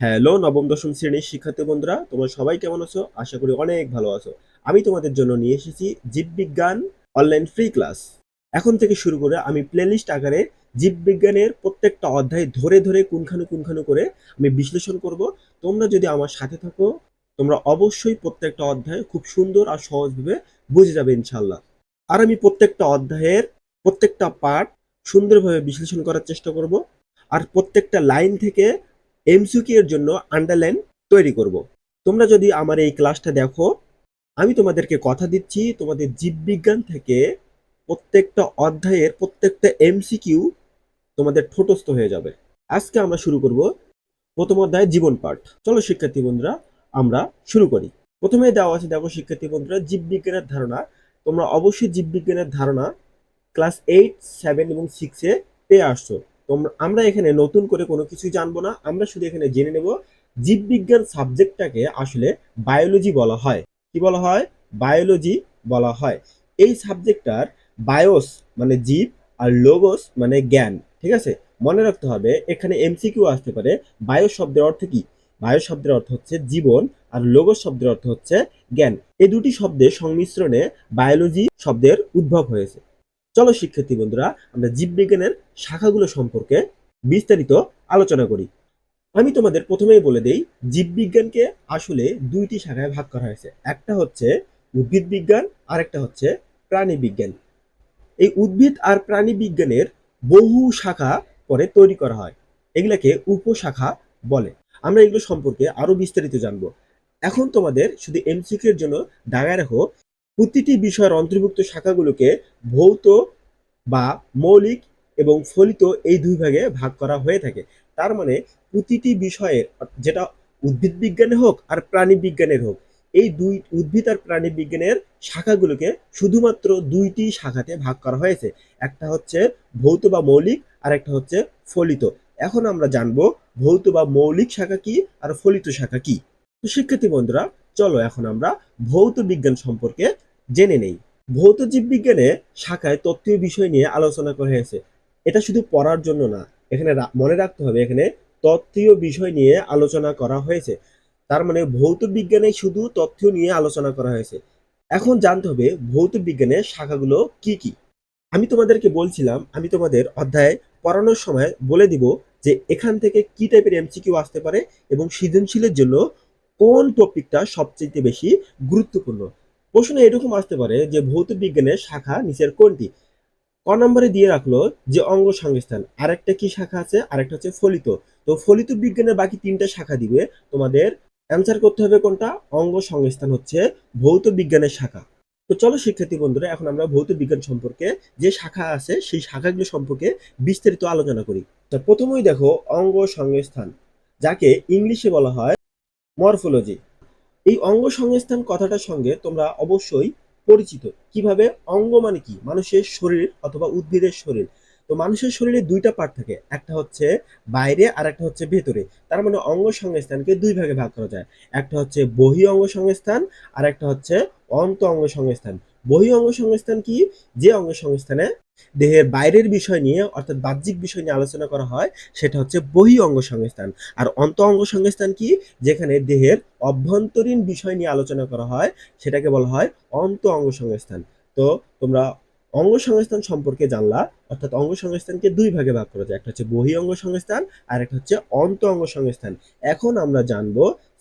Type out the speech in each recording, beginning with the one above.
Hello, নবম, দশম শ্রেণির শিক্ষার্থী বন্ধুরা, তোমরা সবাই কেমন আছো? আশা করি অনেক ভালো আছো। আমি তোমাদের জন্য নিয়ে এসেছি জীববিজ্ঞান অনলাইন ফ্রি ক্লাস। এখন থেকে শুরু করে আমি প্লেলিস্ট আকারে জীববিজ্ঞানের প্রত্যেকটা অধ্যায় ধরে ধরে, কোনখানে কোনখানে করে আমি বিশ্লেষণ করব। তোমরা যদি আমার সাথে থাকো, তোমরা অবশ্যই প্রত্যেকটা অধ্যায় খুব সুন্দর আর সহজভাবে বুঝে যাবে ইনশাল্লাহ আর আমি প্রত্যেকটা অধ্যায়ের প্রত্যেকটা পার্ট সুন্দরভাবে বিশ্লেষণ করার চেষ্টা করব। আর প্রত্যেকটা লাইন থেকে এমসিকিউ এর জন্য আন্ডারলাইন তৈরি করব। তোমরা যদি আমার এই ক্লাসটা দেখো, আমি তোমাদেরকে কথা দিচ্ছি, তোমাদের জীববিজ্ঞান থেকে প্রত্যেকটা অধ্যায়ের প্রত্যেকটা এমসিকিউ তোমাদের ঠোঁটস্থ হয়ে যাবে। আজকে আমরা শুরু করব প্রথম অধ্যায় জীবন পাঠ। চলো শিক্ষার্থী বন্ধুরা, আমরা শুরু করি। প্রথমে দেওয়া আছে, দেখো শিক্ষার্থী বন্ধুরা, জীববিজ্ঞানের ধারণা। তোমরা অবশ্যই জীববিজ্ঞানের ধারণা ক্লাস এইট সেভেন এবং সিক্সে পেয়ে আসছো। তোমরা, আমরা এখানে নতুন করে কোনো কিছু জানব না। আমরা শুধু এখানে জেনে নেব জীববিজ্ঞান সাবজেক্টটাকে আসলে বায়োলজি বলা হয়। কি বলা হয়? বায়োলজি বলা হয়। এই সাবজেক্টটার বায়োস মানে জীব আর লোগোস মানে জ্ঞান, ঠিক আছে? মনে রাখতে হবে, এখানে এমসিকিউ আসতে পারে। বায়ো শব্দের অর্থ কি? বায়ো শব্দের অর্থ হচ্ছে জীবন আর লোগোস শব্দের অর্থ হচ্ছে জ্ঞান। এই দুটি শব্দের সংমিশ্রণে বায়োলজি শব্দের উদ্ভব হয়েছে। চলো শিক্ষার্থী বন্ধুরা, আমরা জীববিজ্ঞানের শাখাগুলো সম্পর্কে বিস্তারিত আলোচনা করি। আমি তোমাদের প্রথমেই বলে দেই জীববিজ্ঞানকে আসলে দুইটি শাখায় ভাগ করা হয়েছে। একটা হচ্ছে উদ্ভিদ বিজ্ঞান আর একটা হচ্ছে প্রাণী বিজ্ঞান। এই উদ্ভিদ আর প্রাণী বিজ্ঞানের বহু শাখা পরে তৈরি করা হয়। এগুলাকে উপশাখা বলে। আমরা এগুলো সম্পর্কে আরও বিস্তারিত জানব। এখন তোমাদের শুধু এমসিকিউ এর জন্য দাগায় রাখো প্রতিটি বিষয়ের অন্তর্ভুক্ত শাখাগুলোকে ভৌত বা মৌলিক এবং ফলিত এই দুই ভাগে ভাগ করা হয়ে থাকে। তার মানে প্রতিটি বিষয়ের যেটা উদ্ভিদ বিজ্ঞানে হোক আর প্রাণী বিজ্ঞানের হোক, এই দুই উদ্ভিদ আর প্রাণী বিজ্ঞানের শাখাগুলোকে শুধুমাত্র দুইটি শাখাতে ভাগ করা হয়েছে। একটা হচ্ছে ভৌত বা মৌলিক, আর একটা হচ্ছে ফলিত। এখন আমরা জানব ভৌত বা মৌলিক শাখা কি আর ফলিত শাখা কি। তো শিক্ষার্থী বন্ধুরা, চলো এখন আমরা ভৌত বিজ্ঞান সম্পর্কে জেনে নেই। ভৌত জীববিজ্ঞানে শাখায় তত্ত্বীয় বিষয় নিয়ে আলোচনা করা হয়েছে। এটা শুধু পড়ার জন্য না, এখানে মনে রাখতে হবে, এখানে তত্ত্বীয় বিষয় নিয়ে আলোচনা করা হয়েছে। তার মানে ভৌত বিজ্ঞানে শুধু তথ্য নিয়ে আলোচনা করা হয়েছে। এখন জানতে হবে ভৌত বিজ্ঞানের শাখাগুলো কি কি? আমি তোমাদেরকে বলছিলাম, আমি তোমাদের অধ্যায় পড়ানোর সময় বলে দিব যে এখান থেকে কি টাইপের এমসিকিউ আসতে পারে এবং সৃজনশীলের জন্য কোন টপিকটা সবচেয়ে বেশি গুরুত্বপূর্ণ। প্রশ্ন এরকম আসতে পারে যে ভৌত বিজ্ঞানের শাখা নিচের কোনটি? ক নম্বরে দিয়ে রাখল যে অঙ্গ সংস্থান। আরেকটা কি শাখা আছে? আরেকটা হচ্ছে ফলিত। তো ফলিত বিজ্ঞানের বাকি তিনটা শাখা দিবে। তোমাদের অ্যান্সার করতে হবে কোনটা? অঙ্গ সংস্থান হচ্ছে ভৌত বিজ্ঞানের শাখা। তো চলো শিক্ষার্থী বন্ধুরা, এখন আমরা ভৌত বিজ্ঞান সম্পর্কে যে শাখা আছে, সেই শাখাগুলো সম্পর্কে বিস্তারিত আলোচনা করি। তো প্রথমেই দেখো অঙ্গ সংস্থান, যাকে ইংলিশে বলা হয় মরফোলজি। এই অঙ্গ সংস্থান কথাটার সঙ্গে তোমরা অবশ্যই পরিচিত। কীভাবে? অঙ্গ মানে কি? মানুষের শরীর অথবা উদ্ভিদের শরীর। তো মানুষের শরীরে দুইটা পার্ট থাকে। একটা হচ্ছে বাইরে আর একটা হচ্ছে ভেতরে। তার মানে অঙ্গ সংস্থানকে দুই ভাগে ভাগ করা যায়। একটা হচ্ছে বহি অঙ্গ সংস্থান আর একটা হচ্ছে অন্ত অঙ্গ সংস্থান বহি অঙ্গ সংস্থান কি? যে অঙ্গ সংস্থানে দেহের বাইরের বিষয় নিয়ে, অর্থাৎ বাহ্যিক বিষয় নিয়ে আলোচনা করা হয়, সেটা হচ্ছে বহি অঙ্গ সংস্থান আর অন্ত অঙ্গ সংস্থান কি? যেখানে দেহের অভ্যন্তরীণ বিষয় নিয়ে আলোচনা করা হয়, সেটাকে বলা হয় অন্ত অঙ্গ সংস্থান তো তোমরা অঙ্গ সংস্থান সম্পর্কে জানলা, অর্থাৎ অঙ্গ সংস্থানকে দুই ভাগে ভাগ করা যায়। একটা হচ্ছে বহি অঙ্গ সংস্থান আর একটা হচ্ছে অন্ত অঙ্গ সংস্থান এখন আমরা জানব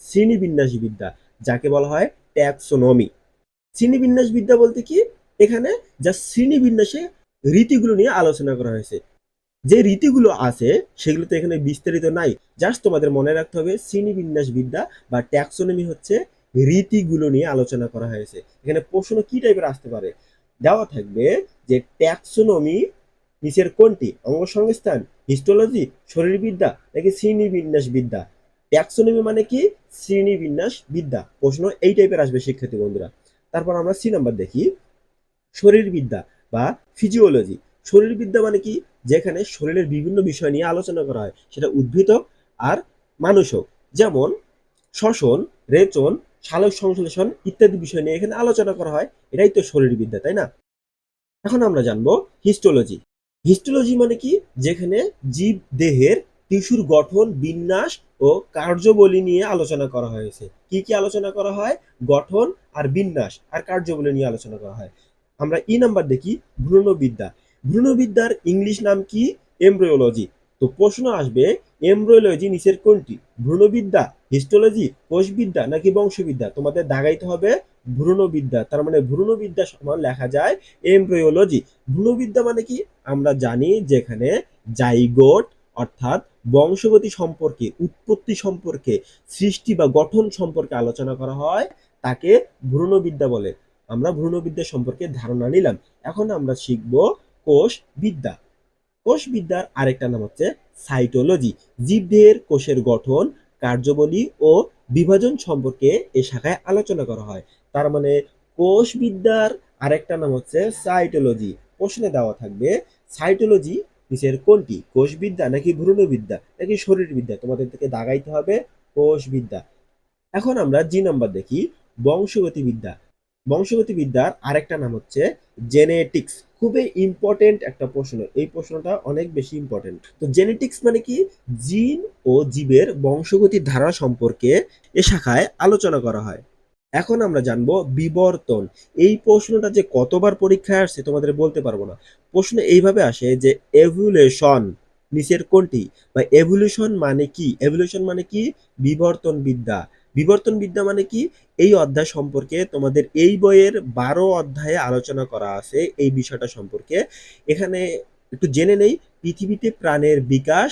শ্রেণীবিন্যাস বিদ্যা যাকে বলা হয় ট্যাক্সোনমি। শ্রেণীবিন্যাস বিদ্যা বলতে কি? এখানে যা শ্রেণীবিন্যাসে রীতিগুলো নিয়ে আলোচনা করা হয়েছে। যে রীতিগুলো আছে সেগুলো তো এখানে বিস্তারিত নাই। জাস্ট তোমাদের মনে রাখতে হবে শ্রেণীবিন্যাস বিদ্যা বা ট্যাক্সোনমি হচ্ছে রীতিগুলো নিয়ে আলোচনা করা হয়েছে। এখানে প্রশ্ন কি টাইপের আসতে পারে? দেওয়া থাকবে যে ট্যাক্সোনমি নিচের কোনটি? অঙ্গসংস্থান হিস্টোলজি শরীরবিদ্যা নাকি শ্রেণীবিন্যাস বিদ্যা? ট্যাক্সোনমি মানে কি? শ্রেণীবিন্যাস বিদ্যা। প্রশ্ন এই টাইপের আসবে শিক্ষার্থী বন্ধুরা। তারপর আমরা সি নাম্বার দেখি। শরীরবিদ্যা বা ফিজিওলজি শরীরবিদ্যা মানে কি? যেখানে শরীরের বিভিন্ন বিষয় নিয়ে আলোচনা করা হয়। সেটা উদ্ভিদ হোক আর মানুষ হোক। যেমন শ্বসন, রেচন, সালোক সংশ্লেষণ ইত্যাদি বিষয় নিয়ে এখানে আলোচনা করা হয়। এটাই তো শরীরবিদ্যা, তাই না? এখন আমরা জানব হিস্টোলজি হিস্টোলজি মানে কি? যেখানে জীব দেহের টিস্যুর গঠন, বিন্যাস ও কার্যবলী নিয়ে আলোচনা করা হয়েছে। কি কি আলোচনা করা হয়? গঠন আর বিন্যাস আর কার্যবলী নিয়ে আলোচনা করা হয়। আমরা ই নাম্বার দেখি, ভ্রূণবিদ্যা। ভ্রূণবিদ্যার ইংলিশ নাম কি? এমব্রিওলজি। তো প্রশ্ন আসবে, এমব্রিওলজি নিচের কোনটি? ভ্রূণবিদ্যা, হিস্টোলজি, কোষবিদ্যা নাকি বংশবিদ্যা? তোমাদের দাগাইতে হবে ভ্রূণবিদ্যা। তার মানে ভ্রূণবিদ্যা সমান লেখা যায় এমব্রিওলজি। ভ্রূণবিদ্যা মানে কি? আমরা জানি যেখানে জাইগোট অর্থাৎ বংশগতি সম্পর্কে, উৎপত্তি সম্পর্কে, সৃষ্টি বা গঠন সম্পর্কে আলোচনা করা হয়, তাকে ভ্রূণবিদ্যা বলে। আমরা ভ্রূণবিদ্যা সম্পর্কে ধারণা নিলাম। এখন আমরা শিখব কোষ বিদ্যা কোষ বিদ্যার আরেকটা নাম হচ্ছে সাইটোলজি। জীবদেহের কোষের গঠন, কার্যবলী ও বিভাজন সম্পর্কে এ শাখায় আলোচনা করা হয়। তার মানে কোষ বিদ্যার আরেকটা নাম হচ্ছে সাইটোলজি। প্রশ্নে দেওয়া থাকবে, সাইটোলজি নিচের কোনটি? কোষবিদ্যা নাকি ভ্রূণবিদ্যা? নাকি শরীরবিদ্যা? তোমাদের থেকে দাগাইতে হবে কোষবিদ্যা। এখন আমরা জি নাম্বার দেখি, বংশগতিবিদ্যা। বংশগতিবিদ্যার আরেকটা নাম হচ্ছে জেনেটিক্স। খুবই ইম্পর্টেন্ট একটা প্রশ্ন। এই প্রশ্নটা অনেক বেশি ইম্পর্টেন্ট তো জেনেটিক্স মানে কি? জিন ও জীবের বংশগতির ধারা সম্পর্কে এ শাখায় আলোচনা করা হয়। এখন আমরা জানব বিবর্তন। এই প্রশ্নটা যে কতবার পরীক্ষায় আসছে তোমাদের বলতে পারব না। প্রশ্ন এইভাবে আসে যে এভুলেশন নিচের কোনটি? বা এভলিউশন মানে কি? এভলিউশন মানে কি? বিবর্তন বিদ্যা। বিবর্তন বিদ্যা মানে কি? এই অধ্যায় সম্পর্কে তোমাদের এই বইয়ের বারো অধ্যায়ে আলোচনা করা আছে এই বিষয়টা সম্পর্কে। এখানে একটু জেনে নেই, পৃথিবীতে প্রাণের বিকাশ,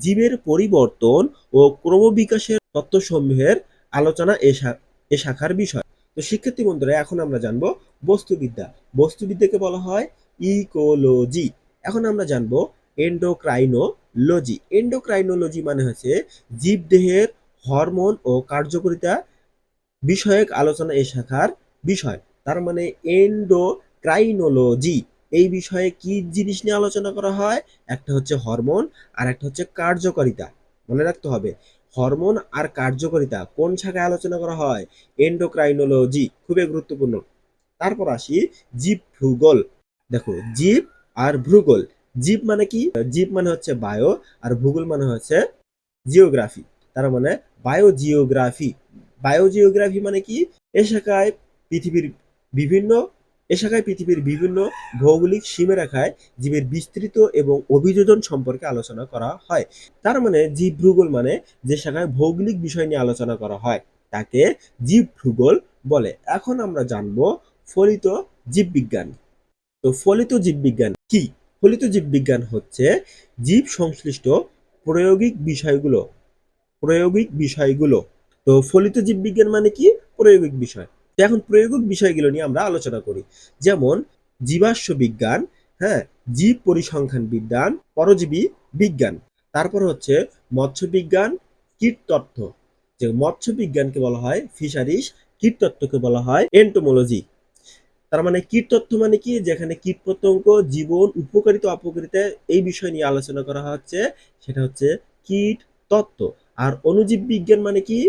জীবের পরিবর্তন ও ক্রমবিকাশের তত্ত্বসমূহের আলোচনা এ শাখার বিষয়। তো শিক্ষার্থী বন্ধুরা, এখন আমরা জানব বস্তুবিদ্যা। বস্তুবিদ্যাকে বলা হয় ইকোলজি। এখন আমরা জানব এন্ডোক্রাইনোলজি। এন্ডোক্রাইনোলজি মানে হচ্ছে জীবদেহের হরমোন ও কার্যকারিতা বিষয়ক আলোচনা এই শাখার বিষয়। তার মানে এন্ডোক্রাইনোলজি। এই বিষয়ে কি জিনিস নিয়ে আলোচনা করা হয়? একটা হচ্ছে হরমোন আর একটা হচ্ছে কার্যকারিতা। মনে রাখতে হবে। হরমোন আর কার্যকারিতা কোন শাখায় আলোচনা করা হয়? এন্ডোক্রাইনোলজি খুবই গুরুত্বপূর্ণ। তারপর আসি জীব ভূগোল। দেখো, জীব আর ভূগোল। জীব মানে কি? জীব মানে হচ্ছে বায়ো আর ভূগোল মানে হচ্ছে জিওগ্রাফি। তার মানে বায়োজিওগ্রাফি। বায়োজিওগ্রাফি মানে কি? এ শাখায় পৃথিবীর বিভিন্ন এ শাখায় পৃথিবীর বিভিন্ন ভৌগোলিক সীমারেখায় জীবের বিস্তৃত এবং অভিযোজন সম্পর্কে আলোচনা করা হয়। তার মানে জীব ভূগোল মানে যে শাখায় ভৌগোলিক বিষয় নিয়ে আলোচনা করা হয়, তাকে জীব ভূগোল বলে। এখন আমরা জানব ফলিত জীববিজ্ঞান তো ফলিত জীববিজ্ঞান কি? ফলিত জীববিজ্ঞান হচ্ছে জীব সংশ্লিষ্ট প্রায়োগিক বিষয়গুলো। প্রায়োগিক বিষয়গুলো। তো ফলিত জীববিজ্ঞান মানে কি? প্রায়োগিক বিষয়। তো এখন প্রয়োগিক বিষয়গুলো নিয়ে আমরা আলোচনা করি। যেমন, জীবাশ্ম বিজ্ঞান হ্যাঁ জীব পরিসংখ্যান বিজ্ঞান পরজীবী বিজ্ঞান। তারপর হচ্ছে মৎস্য বিজ্ঞান কীটতত্ত্ব যে মৎস্য বিজ্ঞানকে বলা হয় ফিশারিস কীটতত্ত্বকে বলা হয় এন্টোমোলজি। তার মানে কীটতত্ত্ব মানে কি? যেখানে কীটপতঙ্গ জীবন, উপকারিতা, অপকারিতা এই বিষয় নিয়ে আলোচনা করা হচ্ছে, সেটা হচ্ছে কীট তত্ত্ব। আর অনুজীব বিজ্ঞান মানে কি?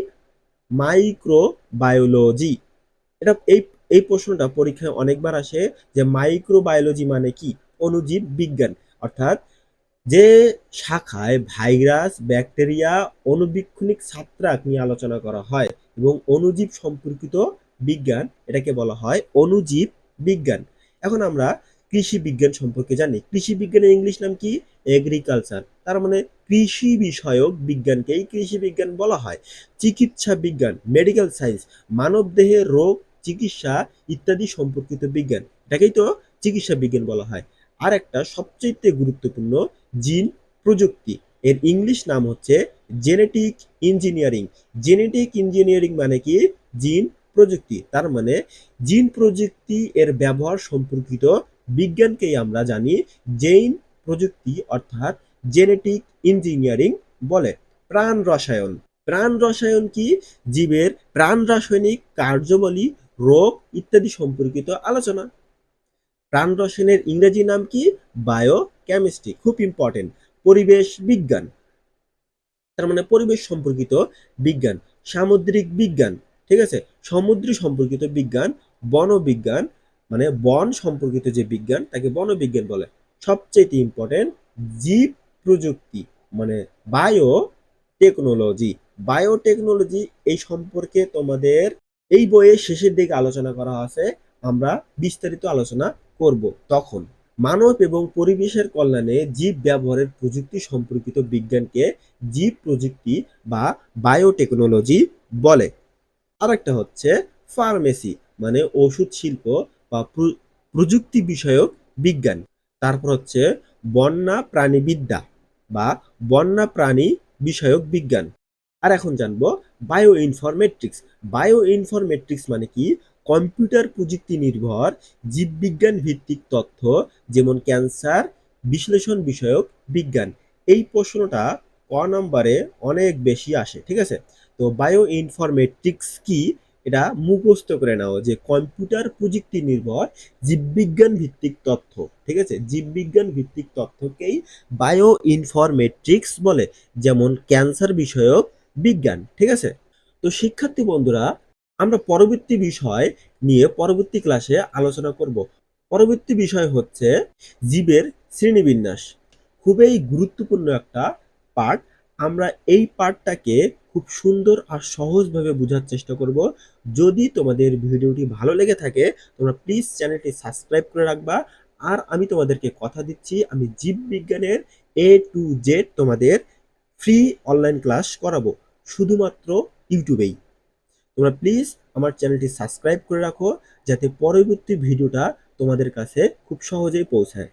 মাইক্রো বায়োলজি এটা এই এই প্রশ্নটা পরীক্ষায় অনেকবার আসে যে মাইক্রোবায়োলজি মানে কি? অণুজীব বিজ্ঞান। অর্থাৎ যে শাখায় ভাইরাস, ব্যাকটেরিয়া অনুবীক্ষণিক ছাত্রাক নিয়ে আলোচনা করা হয় এবং অনুজীব সম্পর্কিত বিজ্ঞান, এটাকে বলা হয় অণুজীব বিজ্ঞান। এখন আমরা কৃষি বিজ্ঞান সম্পর্কে জানি। কৃষি বিজ্ঞানের ইংলিশ নাম কি? এগ্রিকালচার। তার মানে কৃষি বিষয়ক বিজ্ঞানকেই কৃষি বিজ্ঞান বলা হয়। চিকিৎসা বিজ্ঞান, মেডিকেল সায়েন্স মানব দেহের রোগ চিকিৎসা ইত্যাদি সম্পর্কিত বিজ্ঞান। এটাকেই তো চিকিৎসা বিজ্ঞান বলা হয়। আর একটা সবচেয়ে গুরুত্বপূর্ণ জিন প্রযুক্তি। এর ইংলিশ নাম হচ্ছে জেনেটিক ইঞ্জিনিয়ারিং। জেনেটিক ইঞ্জিনিয়ারিং মানে কি? জিন প্রযুক্তি। তার মানে জিন প্রযুক্তি এর ব্যবহার সম্পর্কিত বিজ্ঞানকেই আমরা জানি জেইন প্রযুক্তি, অর্থাৎ জেনেটিক ইঞ্জিনিয়ারিং বলে। প্রাণ রসায়ন। প্রাণ রসায়ন কি? জীবের প্রাণ রাসায়নিক কার্যবলী রোগ ইত্যাদি সম্পর্কিত আলোচনা। প্রাণ রসায়নের ইংরেজি নাম কি? বায়ো কেমিস্ট্রি খুব ইম্পর্টেন্ট পরিবেশ বিজ্ঞান। তার মানে পরিবেশ সম্পর্কিত বিজ্ঞান, সামুদ্রিক বিজ্ঞান, ঠিক আছে? সমুদ্র সম্পর্কিত বিজ্ঞান, বনবিজ্ঞান মানে বন সম্পর্কিত যে বিজ্ঞান, তাকে বনবিজ্ঞান বলে। সবচেয়ে ইম্পর্টেন্ট জীব প্রযুক্তি মানে বায়ো টেকনোলজি বায়োটেকনোলজি এই সম্পর্কে তোমাদের এই বইয়ের শেষের দিকে আলোচনা করা আছে, আমরা বিস্তারিত আলোচনা করব। তখন মানব এবং পরিবেশের কল্যাণে জীব ব্যবহারের প্রযুক্তি সম্পর্কিত বিজ্ঞানকে জীব প্রযুক্তি বা বায়োটেকনোলজি বলে। আরেকটা হচ্ছে ফার্মেসি মানে ওষুধ শিল্প বা প্র- প্রযুক্তি বিষয়ক বিজ্ঞান। তারপর হচ্ছে বন্যা প্রাণীবিদ্যা বা বন্যা প্রাণী বিষয়ক বিজ্ঞান। আর এখন জানব বায়ো ইনফরমেট্রিক্স বায়ো ইনফরমেট্রিক্স মানে কি? কম্পিউটার প্রযুক্তি নির্ভর, জীববিজ্ঞান ভিত্তিক তথ্য, যেমন ক্যান্সার, বিশ্লেষণ বিষয়ক বিজ্ঞান। এই প্রশ্নটা ক নম্বরে অনেক বেশি আসে, ঠিক আছে? তো বায়ো ইনফরমেট্রিক্স কি? এটা মুখস্থ করে নাও যে কম্পিউটার প্রযুক্তি নির্ভর, জীববিজ্ঞান ভিত্তিক তথ্য, ঠিক আছে? জীববিজ্ঞান ভিত্তিক তথ্যকেই বায়ো ইনফরমেট্রিক্স বলে। যেমন ক্যান্সার বিষয়ক বিজ্ঞান, ঠিক আছে? তো শিক্ষার্থী বন্ধুরা, আমরা পরবর্তী বিষয় নিয়ে পরবর্তী ক্লাসে আলোচনা করব। পরবর্তী বিষয় হচ্ছে জীবের শ্রেণীবিন্যাস। খুবই গুরুত্বপূর্ণ একটা পার্ট আমরা এই পার্টটাকে খুব সুন্দর আর সহজভাবে বোঝার চেষ্টা করব। যদি তোমাদের ভিডিওটি ভালো লেগে থাকে, তোমরা প্লিজ চ্যানেলটি সাবস্ক্রাইব করে রাখবা। আর আমি তোমাদেরকে কথা দিচ্ছি, আমি জীববিজ্ঞানের এ টু জেড তোমাদের ফ্রি অনলাইন ক্লাস করাবো। শুধুমাত্র ইউটিউবেই। তোমরা প্লিজ আমার চ্যানেলটি সাবস্ক্রাইব করে রাখো, যাতে পরবর্তী ভিডিওটা তোমাদের কাছে খুব সহজেই পৌঁছায়।